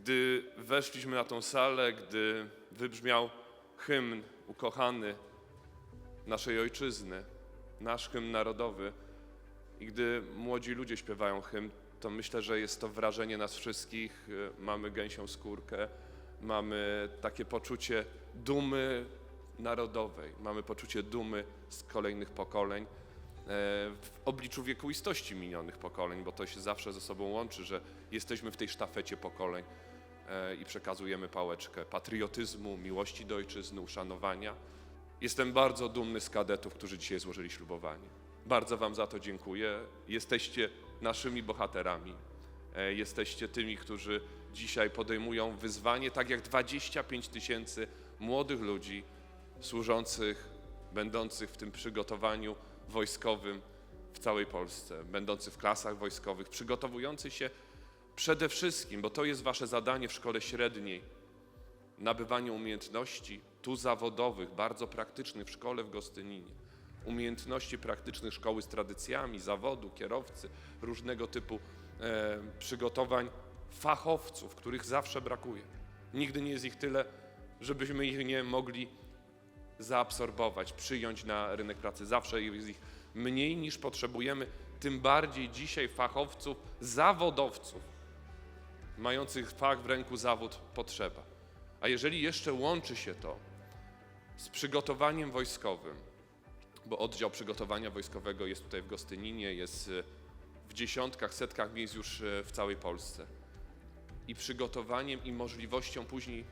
Gdy weszliśmy na tą salę, gdy wybrzmiał hymn ukochany naszej ojczyzny, nasz hymn narodowy, i gdy młodzi ludzie śpiewają hymn, to myślę, że jest to wrażenie nas wszystkich. Y, Mamy gęsią skórkę, mamy takie poczucie dumy narodowej, mamy poczucie dumy z kolejnych pokoleń, w obliczu wiekuistości minionych pokoleń, bo to się zawsze ze sobą łączy, że jesteśmy w tej sztafecie pokoleń e, i przekazujemy pałeczkę patriotyzmu, miłości do ojczyzny, uszanowania. Jestem bardzo dumny z kadetów, którzy dzisiaj złożyli ślubowanie. Bardzo Wam za to dziękuję. Jesteście naszymi bohaterami. E, Jesteście tymi, którzy dzisiaj podejmują wyzwanie, tak jak 25 tysięcy młodych ludzi służących, będących w tym przygotowaniu wojskowym w całej Polsce, będących w klasach wojskowych, przygotowujących się przede wszystkim, bo to jest Wasze zadanie w szkole średniej, nabywanie umiejętności tu zawodowych, bardzo praktycznych w szkole w Gostyninie. Umiejętności praktycznych szkoły z tradycjami, zawodu, kierowcy, różnego typu e, przygotowań fachowców, których zawsze brakuje. Nigdy nie jest ich tyle, żebyśmy ich nie mogli zaabsorbować, przyjąć na rynek pracy. Zawsze jest ich mniej niż potrzebujemy, tym bardziej dzisiaj fachowców, zawodowców, mających fach w ręku zawód potrzeba. A jeżeli jeszcze łączy się to z przygotowaniem wojskowym, bo oddział przygotowania wojskowego jest tutaj w Gostyninie, jest e, w dziesiątkach, setkach miejsc już e, w całej Polsce. I przygotowaniem i możliwością później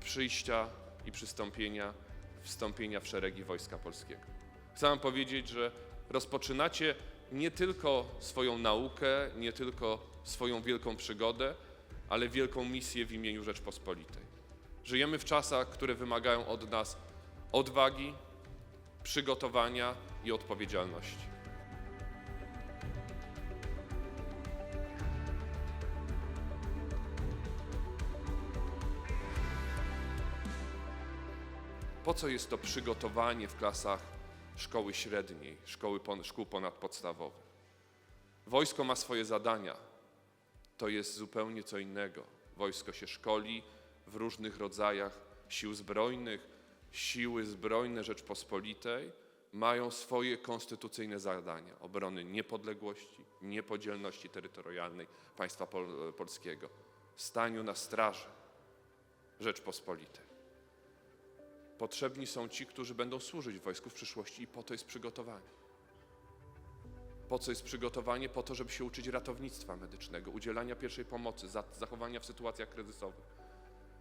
przyjścia i przystąpienia, wstąpienia w szeregi Wojska Polskiego. Chcę wam powiedzieć, że rozpoczynacie nie tylko swoją naukę, nie tylko swoją wielką przygodę, ale wielką misję w imieniu Rzeczpospolitej. Żyjemy w czasach, które wymagają od nas odwagi, przygotowania i odpowiedzialności. Po co jest to przygotowanie w klasach szkoły średniej, szkoły, szkół ponadpodstawowych? Wojsko ma swoje zadania. To jest zupełnie co innego. Wojsko się szkoli w różnych rodzajach sił zbrojnych. Siły zbrojne Rzeczpospolitej mają swoje konstytucyjne zadania obrony niepodległości, niepodzielności terytorialnej państwa pol- polskiego, staniu na straży Rzeczpospolitej. Potrzebni są ci, którzy będą służyć w wojsku w przyszłości i po to jest przygotowanie. Po co jest przygotowanie? Po to, żeby się uczyć ratownictwa medycznego, udzielania pierwszej pomocy, za- zachowania w sytuacjach kryzysowych.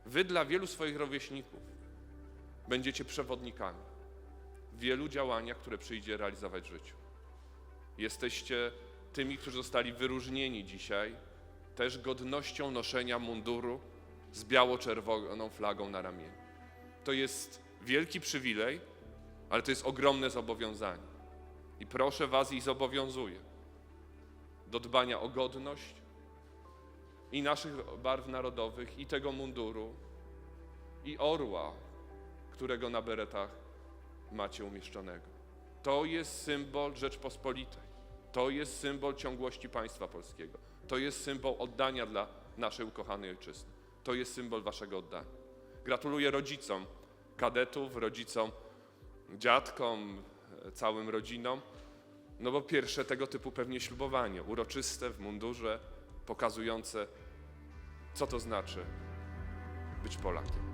Wy dla wielu swoich rówieśników będziecie przewodnikami w wielu działaniach, które przyjdzie realizować w życiu. Jesteście tymi, którzy zostali wyróżnieni dzisiaj też godnością noszenia munduru z biało-czerwoną flagą na ramieniu. To jest wielki przywilej, ale to jest ogromne zobowiązanie. I proszę Was i zobowiązuję do dbania o godność i naszych barw narodowych, i tego munduru, i orła, którego na beretach macie umieszczonego. To jest symbol Rzeczpospolitej. To jest symbol ciągłości państwa polskiego. To jest symbol oddania dla naszej ukochanej ojczyzny. To jest symbol Waszego oddania. Gratuluję rodzicom kadetów, rodzicom, dziadkom, całym rodzinom. No bo pierwsze tego typu pewnie ślubowanie, uroczyste w mundurze, pokazujące, co to znaczy być Polakiem.